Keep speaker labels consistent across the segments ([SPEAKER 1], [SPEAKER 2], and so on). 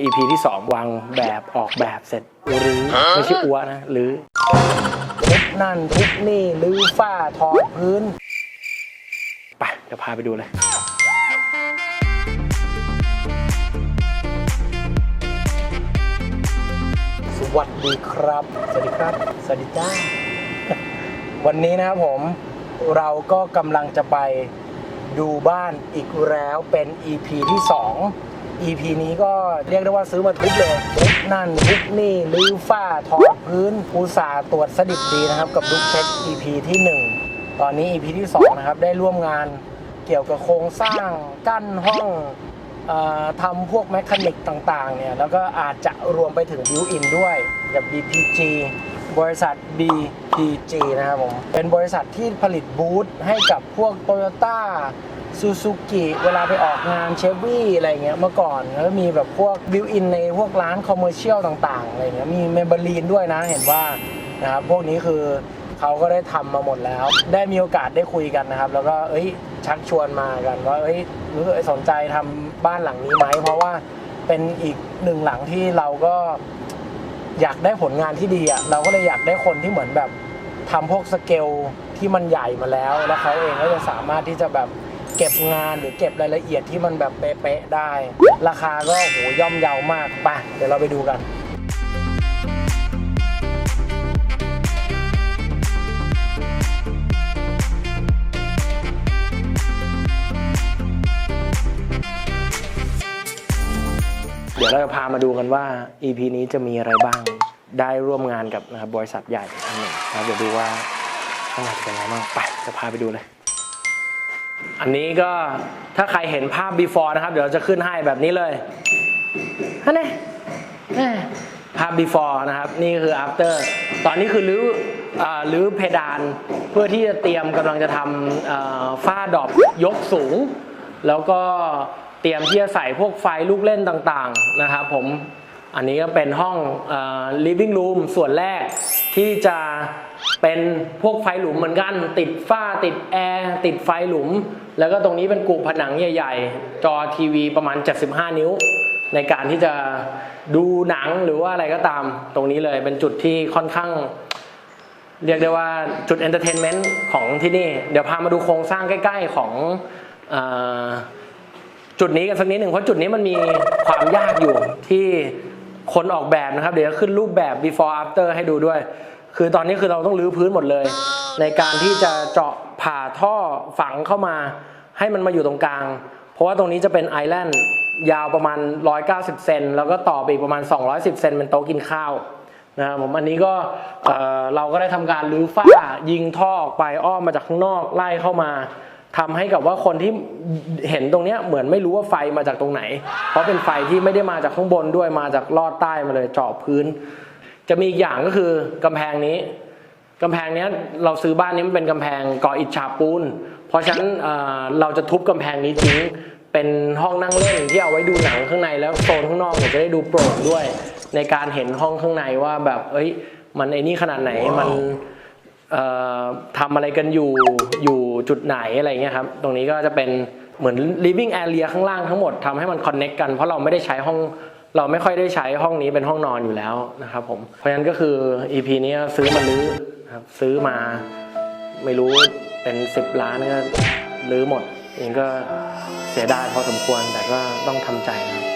[SPEAKER 1] EP ที่ 2 วางแบบออกแบบเสร็จหรือไม่ใช่อัวนะ หรือทุบนั่นทุบนี่หรือฝ้าทอพื้น ไป เดี๋ยวพาไปดูเลยสวัสดีครับ สวัสดีครับ สวัสดีจ้า วันนี้นะครับผมเราก็กำลังจะไปดูบ้านอีกแล้วเป็น EP ที่ 2 EP นี้ก็เรียกได้ว่าซื้อมาทุบเลยทุบนั่นทุบนี่รื้อฝ้าทอพื้นอุตสาห์ตรวจสดิบดีนะครับ กับลูกเช็ค EP ที่ 1 ตอนนี้ EP ที่ 2 นะครับ ได้ร่วมงานเกี่ยวกับโครงสร้างกั้นห้องอทำพวกแมคานิกต่างๆ เนี่ย แล้วก็อาจจะรวมไปถึงบิวอินด้วยกับ BPG บริษัท BPG นะครับผม เป็นบริษัทที่ผลิตบูธให้กับพวก Toyota ซูซูกิเวลาไปออกงานเชฟวี่อะไรเงี้ยเมื่อก่อนแล้วมีแบบพวกบิวอินในพวกร้านคอมเมอร์เชียลต่างๆอะไรเงี้ยมีเมมเบอรีนด้วยนะเห็นว่านะครับพวกนี้คือเขาก็ได้ทำมาหมดแล้ว ได้มีโอกาสได้คุยกันนะครับ แล้วก็เอ้ยชักชวนมากันว่าเอ้ยรู้สึกสนใจทำบ้านหลังนี้ไหมเพราะว่าเป็นอีกหนึ่งหลังที่เราก็อยากได้ผลงานที่ดีอะเราก็เลยอยากได้คนที่เหมือนแบบทำพวกสเกลที่มันใหญ่มาแล้ว แล้วเขาเองก็จะสามารถที่จะแบบ เก็บงานหรือเก็บรายละเอียดที่มันแบบเป๊ะๆได้ ราคาก็โหย่อมเยาวมากไปเดี๋ยวเราไปดูกันเดี๋ยวเราจะพามาดูกันว่า EP นี้จะมีอะไรบ้าง ได้ร่วมงานกับนะครับบริษัทใหญ่อันหนึ่งนะครับเดี๋ยวดูว่าข้างในจะเป็นยังไงบ้างไปจะพาไปดูเลย อันนี้ก็ถ้าใครเห็นภาพ before นะครับ เดี๋ยวเราจะขึ้นให้แบบนี้เลยฮะเนี่ยแน่ภาพ before นะครับ นี่คือ after ตอนนี้คือรื้ออ่ารื้อเพดานเพื่อที่จะเตรียมกำลังจะทำอ่าฝ้าดอกยกสูง แล้วก็เตรียมที่จะใส่พวกไฟลูกเล่นต่าง ๆ นะครับผม อันนี้ก็เป็นห้อง living room ส่วนแรกที่จะเป็นพวกไฟหลุมเหมือนกัน ติดฝ้าติดแอร์ติดไฟหลุม แล้วก็ตรงนี้เป็นกูผนังใหญ่ ๆ จอทีวีประมาณ 75 นิ้ว ในการที่จะดูหนังหรือว่าอะไรก็ตาม ตรงนี้เลยเป็นจุดที่ค่อนข้าง เรียกได้ว่าจุดเอนเตอร์เทนเมนต์ของที่นี่ เดี๋ยวพามาดูโครงสร้างใกล้ ๆ ของอจุดนี้กันสักนิดหนึ่งเพราะจุดนี้มันมีความยากอยู่ที่ คนออกแบบนะครับ เดี๋ยวขึ้นรูปแบบ before after ให้ดูด้วย คือตอนนี้คือเราต้องรื้อพื้นหมดเลย ในการที่จะเจาะผ่าท่อฝังเข้ามา ให้มันมาอยู่ตรงกลาง เพราะว่าตรงนี้จะเป็นไอแลนด์ยาวประมาณ 190 เซนแล้วก็ต่อไปอีกประมาณ 210 เซนเป็นโต๊ะกินข้าวนะครับผมอันนี้ก็เเราก็ได้ทำการรื้อฝ้ายิงท่อออกไปอ้อมมาจากข้างนอกไล่เข้ามา ทำให้กับว่าคนที่เห็นตรงเนี้ยเหมือนไม่รู้ว่าไฟมาจากตรงไหน เพราะเป็นไฟที่ไม่ได้มาจากข้างบนด้วยมาจากลอดใต้มาเลยเจาะพื้น จะมีอีกอย่างก็คือกำแพงนี้กำแพงนี้เราซื้อบ้านนี้มันเป็นกำแพงก่ออิฐฉาบปูน เพราะฉะนั้นเเราจะทุบกำแพงนี้ทิ้งเป็นห้องนั่งเล่นที่เอาไว้ดูหนังข้างในแล้วโซนข้างนอกเนี่ยจะได้ดูโปร่งด้วย ในการเห็นห้องข้างในว่าแบบเอ้ยมันไอ้นี่ขนาดไหนมัน ทำอะไรกันอยู่อยู่จุดไหนอะไรเงี้ยครับ ตรงนี้ก็จะเป็นเหมือน living area ข้างล่างทั้งหมดทำให้มัน connect กันเพราะเราไม่ได้ใช้ห้องเราไม่ค่อยได้ใช้ห้องนี้เป็นห้องนอนอยู่แล้วนะครับผม เพราะฉะนั้นก็คือ EP นี้ซื้อมาลื้อครับซื้อมาไม่รู้เป็น 10 ล้านก็ลื้อหมดเองก็เสียดายพอสมควรแต่ก็ต้องทำใจนะครับ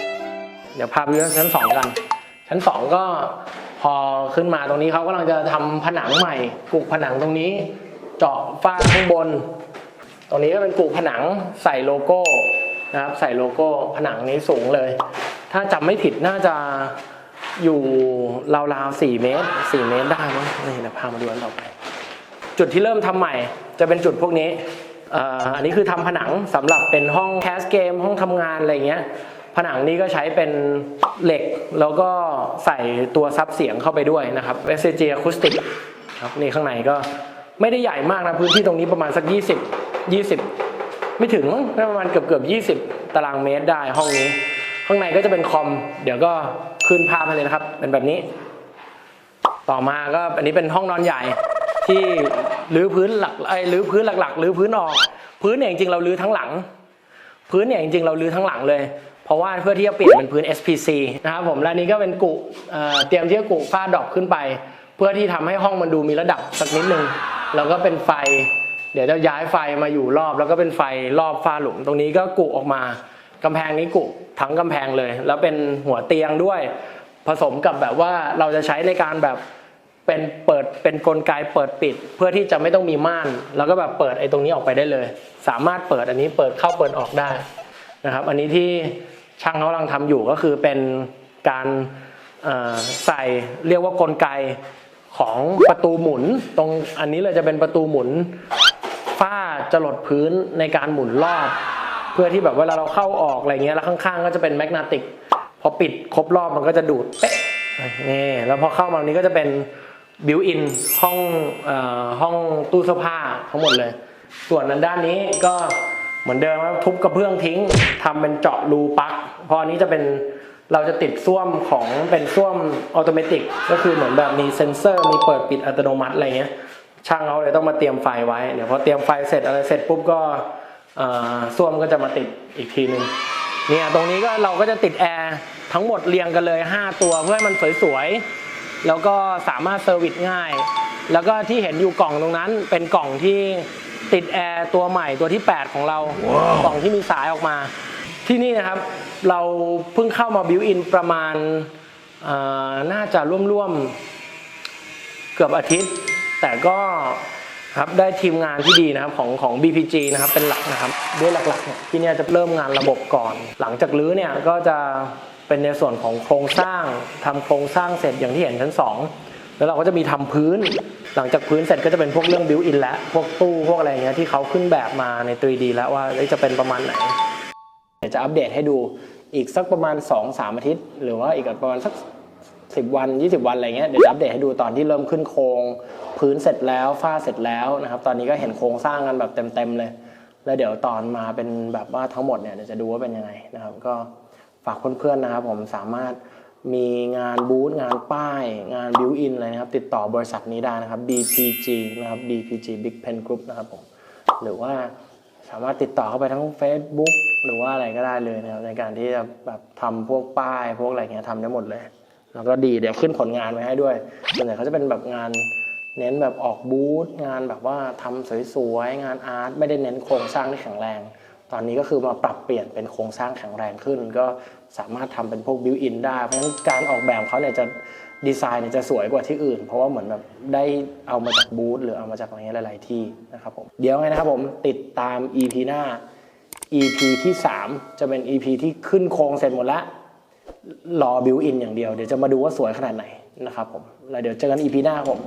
[SPEAKER 1] เดี๋ยวพาไปดูชั้นสองกัน ชั้นสองก็ พอขึ้นมาตรงนี้เขากำลังจะทำผนังใหม่ปลูกผนังตรงนี้ เจาะฝ้าข้างบน ตรงนี้ก็เป็นปลูกผนังใส่โลโก้นะครับใส่โลโก้ผนังนี้สูงเลย ถ้าจำไม่ผิดน่าจะอยู่ราวๆสี่เมตรสี่เมตรได้มั้งนี่เดี๋ยวพามาดูอันต่อไป จุดที่เริ่มทำใหม่ จะเป็นจุดพวกนี้อันนี้คือทำผนังสำหรับเป็นห้องแคสเกมห้องทำงานอะไรเงี้ย ผนังนี้ก็ใช้เป็นเหล็ก แล้วก็ใส่ตัวซับเสียงเข้าไปด้วยนะครับ SCG Acoustic ครับนี่ข้างในก็ไม่ได้ใหญ่มากนะพื้นที่ตรงนี้ประมาณสัก 20 20 ไม่ถึงมั้งน่าประมาณเกือบเกือบ20 ตารางเมตรได้ห้องนี้ ข้างในก็จะเป็นคอม เดี๋ยวก็ขึ้นภาพให้เลยนะครับ เป็นแบบนี้ ต่อมาก็อันนี้เป็นห้องนอนใหญ่ที่รื้อพื้นหลักไอ้รื้อพื้นหลักๆรื้อพื้นออก พื้นเนี่ยจริงๆเรารื้อทั้งหลัง พื้นเนี่ยจริงๆเรารื้อทั้งหลังเลย เพราะว่าเพื่อที่จะเปลี่ยนเป็นพื้น SPC นะครับผมและนี้ก็เป็นกุเเตรียมที่จะกุฝ้าดอปขึ้นไป เพื่อที่ทำให้ห้องมันดูมีระดับสักนิดนึงแล้วก็เป็นไฟ เดี๋ยวจะย้ายไฟมาอยู่รอบ แล้วก็เป็นไฟรอบฝ้าหลุม ตรงนี้ก็กุออกมากำแพงนี้กุทั้งกำแพงเลย แล้วเป็นหัวเตียงด้วย ผสมกับแบบว่าเราจะใช้ในการแบบเป็นเปิดเป็นกลไกเปิดปิด เพื่อที่จะไม่ต้องมีม่าน แล้วก็แบบเปิดไอ้ตรงนี้ออกไปได้เลย สามารถเปิดอันนี้เปิดเข้าเปิดออกได้นะครับ อันนี้ที่ ช่างเขากำลังทำอยู่ก็คือเป็นการใส่เรียกว่ากลไกของประตูหมุน ตรงอันนี้เลยจะเป็นประตูหมุนฝ้าจะหลดพื้นในการหมุนรอบ เพื่อที่แบบเวลาเราเข้าออกอะไรเงี้ยแล้วข้างๆ ก็จะเป็นแมกนาติกพอปิดครบรอบมันก็จะดูดเป๊ะนี่แล้วพอเข้ามาตรงนี้ก็จะเป็นบิวอินห้องอห้องตู้เสื้อผ้าทั้งหมดเลย ส่วนนั้นด้านนี้ก็ เหมือนเดิมครับทุบกระเบื้องทิ้งทำเป็นเจาะรูปักพราะอันนี้จะเป็นเราจะติดส้วมของเป็นส้วมออโตเมติก็คือเหมือนแบบมีเซ็นเซอร์มีเปิดปิดอัตโนมัติอะไรเงี้ยช่างเขาเลยต้องมาเตรียมไฟไว้เดี๋ยวพอเตรียมไฟเสร็จอะไรเสร็จปุ๊บก็ส้วมก็จะมาติดอีกทีหนึ่งเนี่ยตรงนี้ก็เราก็จะติดแอร์ทั้งหมดเรียงกันเลย 5 ตัวเพื่อให้มันสวยๆแล้วก็สามารถเซอร์วิสง่าย แล้วก็ที่เห็นอยู่กล่องตรงนั้นเป็นกล่องที่ ติดแอร์ตัวใหม่ตัวที่ 8 ของเรากล่องที่มีสายออกมา ที่นี่นะครับเราเพิ่งเข้ามาบิวอินประมาณเอ่อน่าจะร่วมๆเกือบอาทิตย์ แต่ก็ครับได้ทีมงานที่ดีนะครับของของ BPG นะครับเป็นหลักนะครับด้วยหลักๆเนี่ยที่เนี่ยจะเริ่มงานระบบก่อน หลังจากรื้อเนี่ยก็จะเป็นในส่วนของโครงสร้างทำโครงสร้างเสร็จอย่างที่เห็นชั้นสอง แล้วเราก็จะมีทำพื้น หลังจากพื้นเสร็จก็จะเป็นพวกเรื่องบิวอินแล้วพวกตู้พวกอะไรเงี้ยที่เขาขึ้นแบบมาใน 3D แล้วว่าจะเป็นประมาณไหนเดี๋ยวจะอัปเดตให้ดูอีกสักประมาณ 2-3อาทิตย์ หรือว่าอีกประมาณสัก10 วัน 20 วันอะไรเงี้ยเดี๋ยวอัปเดตให้ดูตอนที่เริ่มขึ้นโครงพื้นเสร็จแล้วฝ้าเสร็จแล้วนะครับ ตอนนี้ก็เห็นโครงสร้างกันแบบเต็มๆเลย แล้วเดี๋ยวตอนมาเป็นแบบว่าทั้งหมดเนี่ยเดี๋ยวจะดูว่าเป็นยังไงนะครับ ก็ฝากเพื่อนๆนะครับ ผมสามารถ มีงานบูธงานป้าย งานบิวอินอะไรนะครับ ติดต่อบริษัทนี้ได้นะครับ BPG นะครับ BPG Big Pen Group นะครับผมหรือว่าสามารถติดต่อเข้าไปทั้ง Facebook หรือว่าอะไรก็ได้เลยนะครับในการที่จะแบบทำพวกป้าย พวกอะไรเงี้ยทำได้หมดเลย แล้วก็ดีเดี๋ยวขึ้นผลงานไว้ให้ด้วยส่วนใหญ่เขาจะเป็นแบบงานเน้นแบบออกบูธงานแบบว่าทำสวยๆงานอาร์ตไม่ได้เน้นโครงสร้างที่แข็งแรง ตอนนี้ก็คือมาปรับเปลี่ยนเป็นโครงสร้างแข็งแรงขึ้น ก็ สามารถทำเป็นพวกบิวอินได้ เพราะฉะนั้นการออกแบบเขาเนี่ยจะดีไซน์เนี่ยจะสวยกว่าที่อื่น เพราะว่าเหมือนแบบได้เอามาจากบูธหรือเอามาจากอะไรเงี้ยหลาย ๆ ที่นะครับผมเดี๋ยวไงนะครับผมติดตาม EP หน้า EP ที่ 3 จะเป็น EP ที่ขึ้นโครงเสร็จหมดแล้วรอบิวอินอย่างเดียวเดี๋ยวจะมาดูว่าสวยขนาดไหนนะครับผมแล้วเดี๋ยวเจอกัน EP หน้าผม